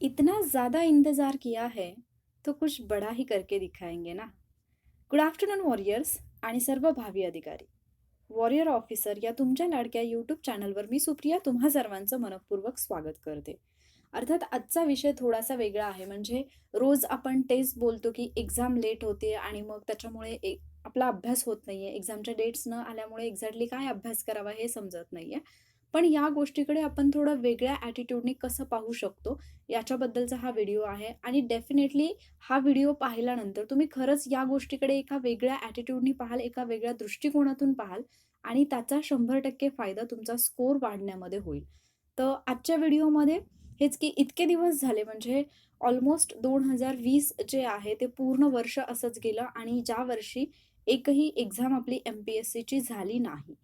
इतना ज़्यादा इंतज़ार किया है तो कुछ बड़ा ही करके दिखाएंगे ना। गुड आफ्टरनून वॉरियर्स आणि सर्व भावी अधिकारी। वॉरियर ऑफिसर या तुमच्या लाडक्या यूट्यूब चॅनलवर मी सुप्रिया तुम्हा सर्वांचं मनपूर्वक स्वागत करते. अर्थात आजचा विषय थोडासा वेगळा आहे म्हणजे रोज आपण तेच बोलतो की एक्झाम लेट होते आणि मग त्याच्यामुळे एक आपला अभ्यास होत नाही आहे एक्झामच्या डेट्स न आल्यामुळे एक्झॅक्टली काय अभ्यास करावा हे समजत नाही आहे पण या गोष्टीकडे आपण थोडं वेगळ्या ॲटिट्यूडने कसं पाहू शकतो याच्याबद्दलचा हा व्हिडिओ आहे. आणि डेफिनेटली हा व्हिडिओ पाहिल्यानंतर तुम्ही खरंच या गोष्टीकडे एका वेगळ्या ॲटिट्यूडनी पाहाल एका वेगळ्या दृष्टिकोनातून पाहाल आणि त्याचा शंभर टक्के फायदा तुमचा स्कोर वाढण्यामध्ये होईल. तर आजच्या व्हिडिओमध्ये हेच की इतके दिवस झाले म्हणजे ऑलमोस्ट दोन हजार वीस जे आहे ते पूर्ण वर्ष असंच गेलं आणि ज्या वर्षी एकही एक्झाम आपली एम पी एस सीची झाली नाही.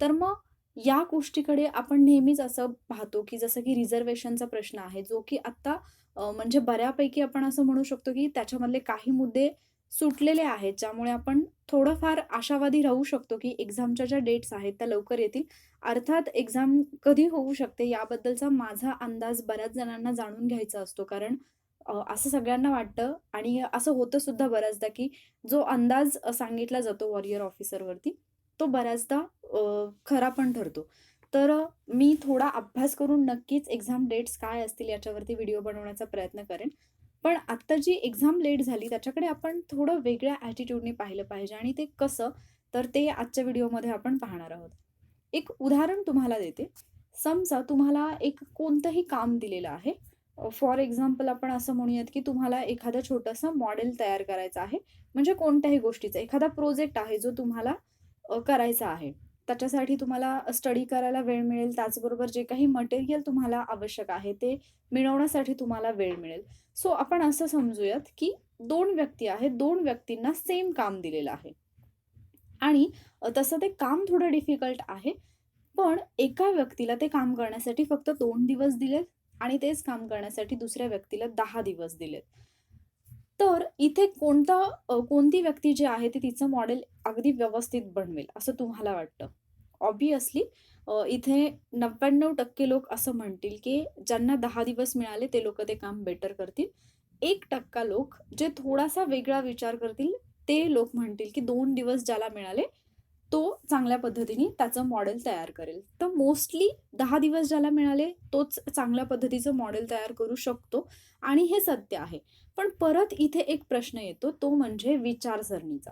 तर मग या गोष्टीकडे आपण नेहमीच असं पाहतो की जसं की रिझर्वेशनचा प्रश्न आहे जो की आत्ता म्हणजे बऱ्यापैकी आपण असं म्हणू शकतो की त्याच्यामधले काही मुद्दे सुटलेले आहेत ज्यामुळे आपण थोडंफार आशावादी राहू शकतो की एक्झामच्या ज्या डेट्स आहेत त्या लवकर येतील. अर्थात एक्झाम कधी होऊ शकते याबद्दलचा माझा अंदाज बऱ्याच जणांना जाणून घ्यायचा असतो. कारण असं सगळ्यांना वाटतं आणि असं होतं सुद्धा बऱ्याचदा की जो अंदाज सांगितला जातो वॉरियर ऑफिसरवरती तो बऱ्याचदा खरा पण ठरतो. तर मी थोडा अभ्यास करून नक्कीच एक्झाम डेट्स काय असतील याच्यावरती व्हिडिओ बनवण्याचा प्रयत्न करेन. पण आत्ता जी एक्झाम लेट झाली त्याच्याकडे आपण थोडं वेगळ्या ॲटिट्यूडने पाहिलं पाहिजे आणि ते कसं तर ते आजच्या व्हिडिओमध्ये आपण पाहणार आहोत. एक उदाहरण तुम्हाला देते. समजा तुम्हाला एक कोणतंही काम दिलेलं आहे. फॉर एक्झाम्पल आपण असं म्हणूयात की तुम्हाला एखादं छोटंसं मॉडेल तयार करायचं आहे. म्हणजे कोणत्याही गोष्टीचं. एखादा प्रोजेक्ट आहे जो तुम्हाला करायचा आहे. त्याच्यासाठी तुम्हाला स्टडी करायला वेळ मिळेल. त्याचबरोबर जे काही मटेरियल तुम्हाला आवश्यक आहे ते मिळवण्यासाठी तुम्हाला वेळ मिळेल. सो आपण असं समजूयात की दोन व्यक्ती आहेत. दोन व्यक्तींना सेम काम दिलेलं आहे. आणि तसं ते काम थोडं डिफिकल्ट आहे. पण एका व्यक्तीला ते काम करण्यासाठी फक्त दोन दिवस दिलेत आणि तेच काम करण्यासाठी दुसऱ्या व्यक्तीला दहा दिवस दिलेत. तर इथे कोणता कोणती व्यक्ती जी आहे ती तिचं मॉडेल अगदी व्यवस्थित बनवेल असं तुम्हाला वाटतं? ऑब्वियसली इथे नव्याण्णव टक्के लोक असं म्हणतील की ज्यांना दहा दिवस मिळाले ते लोक ते काम बेटर करतील. एक टक्का लोक जे थोडासा वेगळा विचार करतील ते लोक म्हणतील की दोन दिवस ज्याला मिळाले तो चांगल्या पद्धतीने त्याचं मॉडेल तयार करेल. तर मोस्टली दहा दिवस ज्याला मिळाले तोच चांगल्या पद्धतीचं मॉडेल तयार करू शकतो. आणि हे सत्य आहे. पण परत इथे एक प्रश्न येतो तो म्हणजे विचारसरणीचा.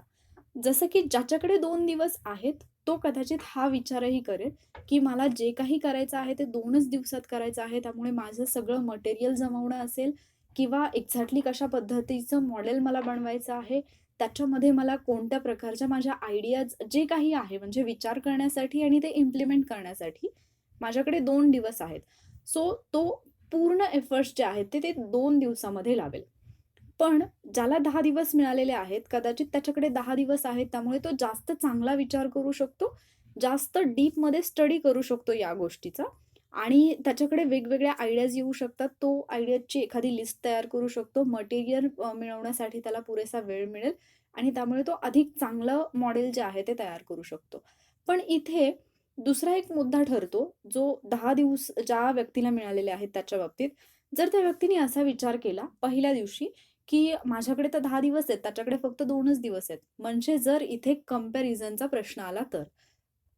जसं की ज्याच्याकडे दोन दिवस आहेत तो कदाचित हा विचारही करेल की मला जे काही करायचं आहे ते दोनच दिवसात करायचं आहे त्यामुळे माझं सगळं मटेरियल जमवणं असेल किंवा एक्झॅक्टली कशा पद्धतीचं मॉडेल मला बनवायचं आहे त्याच्यामध्ये मला कोणत्या प्रकारच्या माझ्या आयडियाज जे काही आहे म्हणजे विचार करण्यासाठी आणि ते इम्प्लिमेंट करण्यासाठी माझ्याकडे दोन दिवस आहेत. सो तो पूर्ण एफर्ट्स जे आहेत ते ते दोन दिवसामध्ये लावेल. पण ज्याला दहा दिवस मिळालेले आहेत कदाचित त्याच्याकडे दहा दिवस आहेत त्यामुळे तो जास्त चांगला विचार करू शकतो जास्त डीपमध्ये स्टडी करू शकतो या गोष्टीचा. आणि त्याच्याकडे वेगवेगळ्या आयडियाज येऊ शकतात. तो आयडियाची एखादी लिस्ट तयार करू शकतो. मटेरियल मिळवण्यासाठी त्याला पुरेसा वेळ मिळेल. आणि त्यामुळे तो अधिक चांगलं मॉडेल जे आहे ते तयार करू शकतो. पण इथे दुसरा एक मुद्दा ठरतो जो दहा दिवस ज्या व्यक्तीला मिळालेले आहेत त्याच्या बाबतीत. जर त्या व्यक्तीने असा विचार केला पहिल्या दिवशी की माझ्याकडे तर दहा दिवस आहेत त्याच्याकडे फक्त दोनच दिवस आहेत. म्हणजे जर इथे कम्पॅरिझनचा प्रश्न आला तर.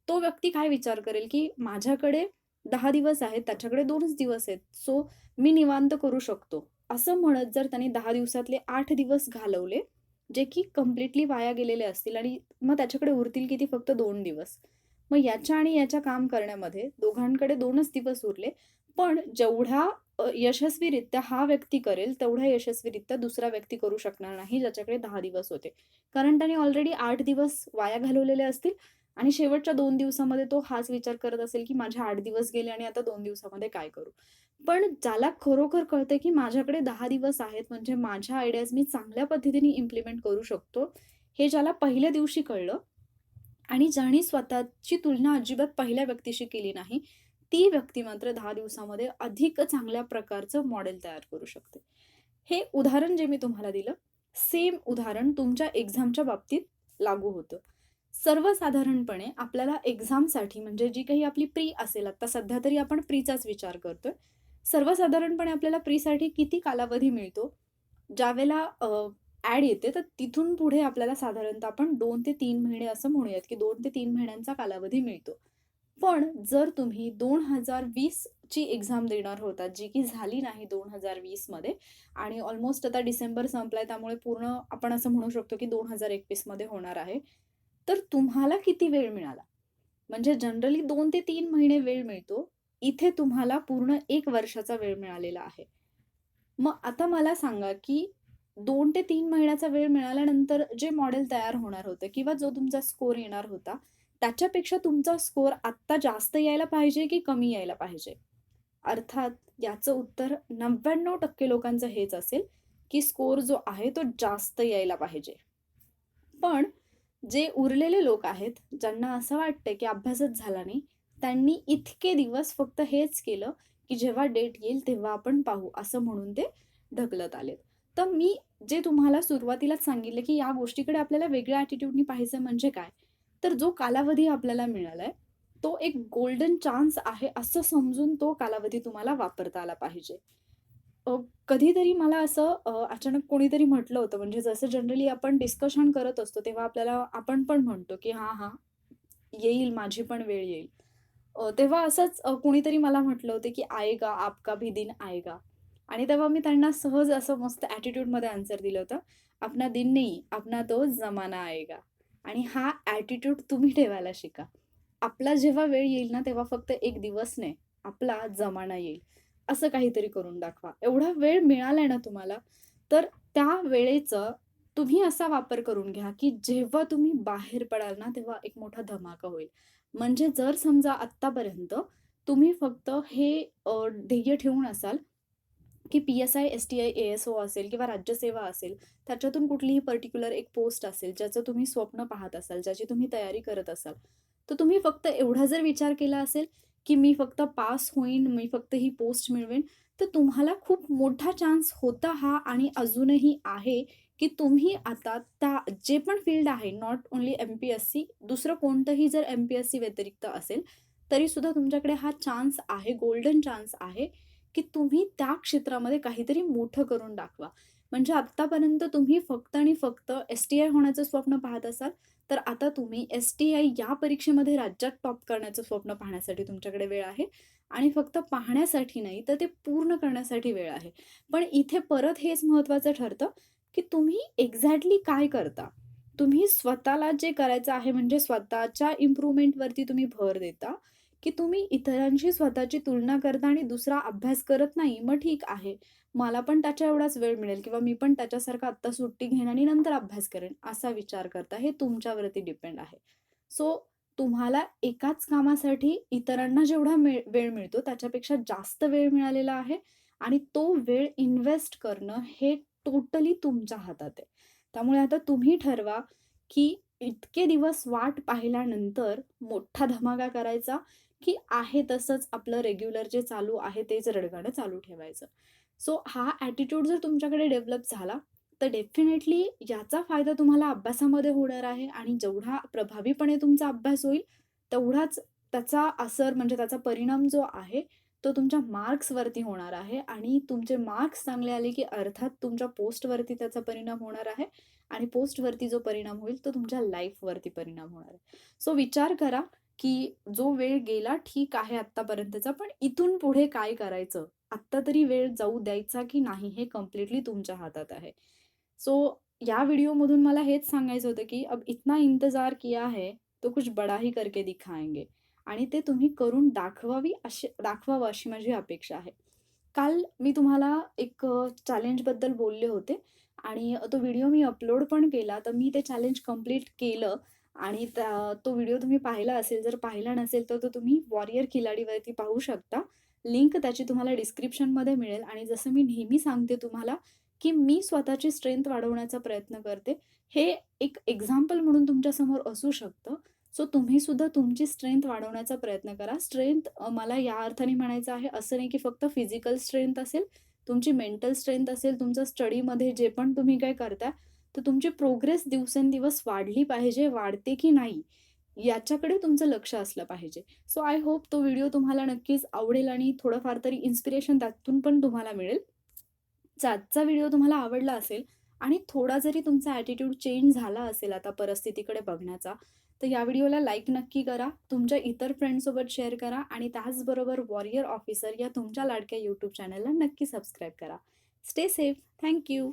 तो व्यक्ती काय विचार करेल की माझ्याकडे दहा दिवस आहेत त्याच्याकडे दोनच दिवस आहेत. सो मी निवांत करू शकतो. असं म्हणत जर त्यांनी दहा दिवसातले आठ दिवस घालवले जे की कम्प्लिटली वाया गेलेले असतील आणि मग त्याच्याकडे उरतील किती? फक्त दोन दिवस. मग याच्या आणि याच्या काम करण्यामध्ये दोघांकडे दोनच दिवस उरले पण जेवढा यशस्वीरित्या हा व्यक्ती करेल तेवढा यशस्वीरित्या दुसरा व्यक्ती करू शकणार नाही ज्याच्याकडे दहा दिवस होते. कारण त्याने ऑलरेडी आठ दिवस वाया घालवलेले असतील आणि शेवटच्या दोन दिवसामध्ये तो हाच विचार करत असेल की माझे आठ दिवस गेले आणि आता दोन दिवसामध्ये काय करू? पण ज्याला खरोखर कळतं की माझ्याकडे दहा दिवस आहेत म्हणजे माझ्या आयडियाज मी चांगल्या पद्धतीने इम्प्लिमेंट करू शकतो हे ज्याला पहिल्या दिवशी कळलं आणि ज्याने स्वतःची तुलना अजिबात पहिल्या व्यक्तीशी केली नाही ती व्यक्ती मात्र दहा दिवसामध्ये अधिक चांगल्या प्रकारचं मॉडेल तयार करू शकते. हे उदाहरण जे मी तुम्हाला दिलं सेम उदाहरण तुमच्या एक्झामच्या बाबतीत लागू होतं. सर्वसाधारणपणे आपल्याला एक्झामसाठी म्हणजे जी काही आपली प्री असेल आता सध्या तरी आपण प्रीचाच विचार करतोय सर्वसाधारणपणे आपल्याला प्रीसाठी किती कालावधी मिळतो? ज्यावेळेला ॲड येते तर तिथून पुढे आपल्याला साधारणतः आपण दोन ते तीन महिने असं म्हणूयात, की दोन ते तीन महिन्यांचा कालावधी मिळतो. पण जर तुम्ही 2020 ची एक्झाम देणार होता जी की झाली नाही 2020 मध्ये आणि ऑलमोस्ट आता डिसेंबर संपलाय त्यामुळे पूर्ण आपण असं म्हणू शकतो, की 2021 मध्ये होणार आहे. तर तुम्हाला किती वेळ मिळाला? म्हणजे जनरली दोन ते तीन महिने वेळ मिळतो. इथे तुम्हाला पूर्ण एक वर्षाचा वेळ मिळालेला आहे. मग आता मला सांगा, की दोन ते तीन महिन्याचा वेळ मिळाल्यानंतर जे मॉडेल तयार होणार होतं किंवा जो तुमचा स्कोर येणार होता, त्याच्यापेक्षा तुमचा स्कोर आत्ता जास्त यायला पाहिजे की कमी यायला पाहिजे? अर्थात याचं उत्तर 99% लोकांचं हेच असेल, की स्कोर जो आहे तो जास्त यायला पाहिजे. पण जे उरलेले लोक आहेत, ज्यांना असं वाटतंय की अभ्यासच झाला नाही, त्यांनी इतके दिवस फक्त हेच केलं, की जेव्हा डेट येईल तेव्हा आपण पाहू असं म्हणून ते ढकलत आलेत. तर मी जे तुम्हाला सुरुवातीलाच सांगितलं, की या गोष्टीकडे आपल्याला वेगळ्या ॲटिट्यूडनी पाहिजे म्हणजे काय? तर जो कालावधी आपल्याला मिळालाय, तो एक गोल्डन चान्स आहे असं समजून तो कालावधी तुम्हाला वापरता आला पाहिजे. अ, कधीतरी मला असं अ, अचानक कोणीतरी म्हटलं होतं म्हणजे जसं जनरली आपण डिस्कशन करत असतो तेव्हा आपल्याला आपण पण म्हणतो, की "हां, हां, येईल माझी पण वेळ येईल." अ, तेव्हा असंच अ, कुणीतरी मला म्हटलं होतं, की "आएगा आपका भी दिन आएगा." आणि तेव्हा मी त्यांना सहज असं मस्त ॲटिट्यूडमध्ये आन्सर दिलं होतं, "अपना दिन नहीं, अपना तो ज़माना आएगा." आणि हा ॲटिट्यूड तुम्ही ठेवायला शिका. आपला जेव्हा वेळ येईल ना, तेव्हा फक्त एक दिवस नाही, आपला जमाना येईल. असं काहीतरी करून दाखवा. एवढा वेळ मिळालाय ना तुम्हाला, तर त्या वेळेचं तुम्ही असा वापर करून घ्या, की जेव्हा तुम्ही बाहेर पडाल ना, तेव्हा एक मोठा धमाका होईल. म्हणजे जर समजा आत्तापर्यंत तुम्ही फक्त हे ध्येय ठेवून असाल, की पी-एस-आय, एस-टी-आय, ए-एस-ओ असेल किंवा राज्यसेवा असेल, त्याच्यातून कुठलीही पर्टिक्युलर एक पोस्ट असेल, ज्याचं तुम्ही स्वप्न पाहत असाल, ज्याची तुम्ही तयारी करत असाल, तर तुम्ही फक्त एवढा जर विचार केला असेल, की मी फक्त पास होईन, मी फक्त ही पोस्ट मिळवेन, तर तुम्हाला खूप मोठा चान्स होता हा आणि अजूनही आहे, की तुम्ही आता त्या जे पण फील्ड आहे, नॉट ओन्ली एम-पी-एस-सी, दुसरं कोणतंही जर एम-पी-एस-सी व्यतिरिक्त असेल, तरीसुद्धा तुमच्याकडे हा चान्स आहे, गोल्डन चान्स आहे, की तुम्ही त्या क्षेत्रामध्ये काहीतरी मोठं करून दाखवा. म्हणजे आत्तापर्यंत तुम्ही फक्त आणि फक्त एस-टी-आय होण्याचं स्वप्न पाहत असाल, तर आता तुम्ही एस-टी-आय या परीक्षेमध्ये राज्यात टॉप करण्याचं स्वप्न पाहण्यासाठी तुमच्याकडे वेळ आहे आणि फक्त पाहण्यासाठी नाही, तर ते पूर्ण करण्यासाठी वेळ आहे. पण इथे परत हेच महत्त्वाचं ठरतं, की तुम्ही एक्झॅक्टली काय करता? तुम्ही स्वतःला जे करायचं आहे म्हणजे स्वतःच्या इम्प्रूव्हमेंटवरती तुम्ही भर देता, की तुम्ही इतरांशी स्वतःची तुलना करता आणि दुसरा अभ्यास करत नाही, मग ठीक आहे. मला पण त्याच्या एवढाच वेळ मिळेल किंवा मी पण त्याच्यासारखा आत्ता सुट्टी घेईन आणि नंतर अभ्यास करेन, असा विचार करता. हे तुमच्यावरती डिपेंड आहे. सो तुम्हाला एकाच कामासाठी इतरांना जेवढा वेळ मिळतो त्याच्यापेक्षा जास्त वेळ मिळालेला आहे आणि तो वेळ इन्व्हेस्ट करणं हे टोटली तुमच्या हातात आहे. त्यामुळे आता तुम्ही ठरवा, की इतके दिवस वाट पाहिल्यानंतर मोठा धमाका करायचा, की आहे तसंच आपलं रेग्युलर जे चालू आहे तेच रडगाणं चालू ठेवायचं. सो हा ॲटिट्यूड जर तुमच्याकडे डेव्हलप झाला, तर डेफिनेटली याचा फायदा तुम्हाला अभ्यासामध्ये होणार आहे आणि जेवढा प्रभावीपणे तुमचा अभ्यास होईल, तेवढाच त्याचा असर म्हणजे त्याचा परिणाम जो आहे, तो तुमच्या मार्क्सवरती होणार आहे आणि तुमचे मार्क्स चांगले आले, की अर्थात तुमच्या पोस्टवरती त्याचा परिणाम होणार आहे आणि पोस्टवरती जो परिणाम होईल, तो तुमच्या लाईफवरती परिणाम होणार आहे. सो विचार करा, की जो वेळ गेला ठीक आहे आत्तापर्यंतचा, पण इथून पुढे काय करायचं? आत्ता तरी वेळ जाऊ द्यायचा की नाही हे कंप्लीटली तुमच्या हातात आहे. सो या व्हिडिओमधून मला हेच सांगायचं होतं, की अब इतना इंतजार किया है, तो कुछ बडा ही करके दिखाएंगे आणि ते तुम्ही करून दाखवावी अशी दाखवावं अशी माझी अपेक्षा आहे. काल मी तुम्हाला एक चॅलेंजबद्दल बोलले होते आणि तो व्हिडिओ मी अपलोड पण केला. तर मी ते चॅलेंज कंप्लीट केलं आणि तो व्हिडिओ तुम्ही पाहिला असेल. जर पाहिला नसेल तर तो तुम्ही वॉरियर खिलाडीवरती पाहू शकता. लिंक त्याची तुम्हाला डिस्क्रिप्शनमध्ये मिळेल आणि जसं मी नेहमी सांगते तुम्हाला, की मी स्वतःची स्ट्रेंथ वाढवण्याचा प्रयत्न करते. हे एक एक्झाम्पल म्हणून तुमच्यासमोर असू शकतं. सो तुम्ही सुद्धा तुमची स्ट्रेंथ वाढवण्याचा प्रयत्न करा. स्ट्रेंथ मला या अर्थाने म्हणायचं आहे, असं नाही की फक्त फिजिकल स्ट्रेंथ असेल, तुमची मेंटल स्ट्रेंथ असेल, तुमचं स्टडीमध्ये जे पण तुम्ही काय करताय, तर तुमची प्रोग्रेस दिवसेंदिवस वाढली पाहिजे. वाढते की नाही, याच्याकडे तुमचं लक्ष असलं पाहिजे सो आय होप तो व्हिडिओ तुम्हाला नक्कीच आवडेल आणि थोडंफार तरी इन्स्पिरेशन त्यातून पण तुम्हाला मिळेल आजचा व्हिडिओ तुम्हाला आवडला असेल आणि थोडा जरी तुमचा ॲटिट्यूड चेंज झाला असेल आता परिस्थितीकडे बघण्याचा तर या व्हिडिओला लाईक नक्की करा. तुमच्या इतर फ्रेंडसोबत शेअर करा आणि त्याचबरोबर वॉरियर ऑफिसर या तुमच्या लाडक्या यूट्यूब चॅनलला नक्की सबस्क्राईब करा. Stay safe thank you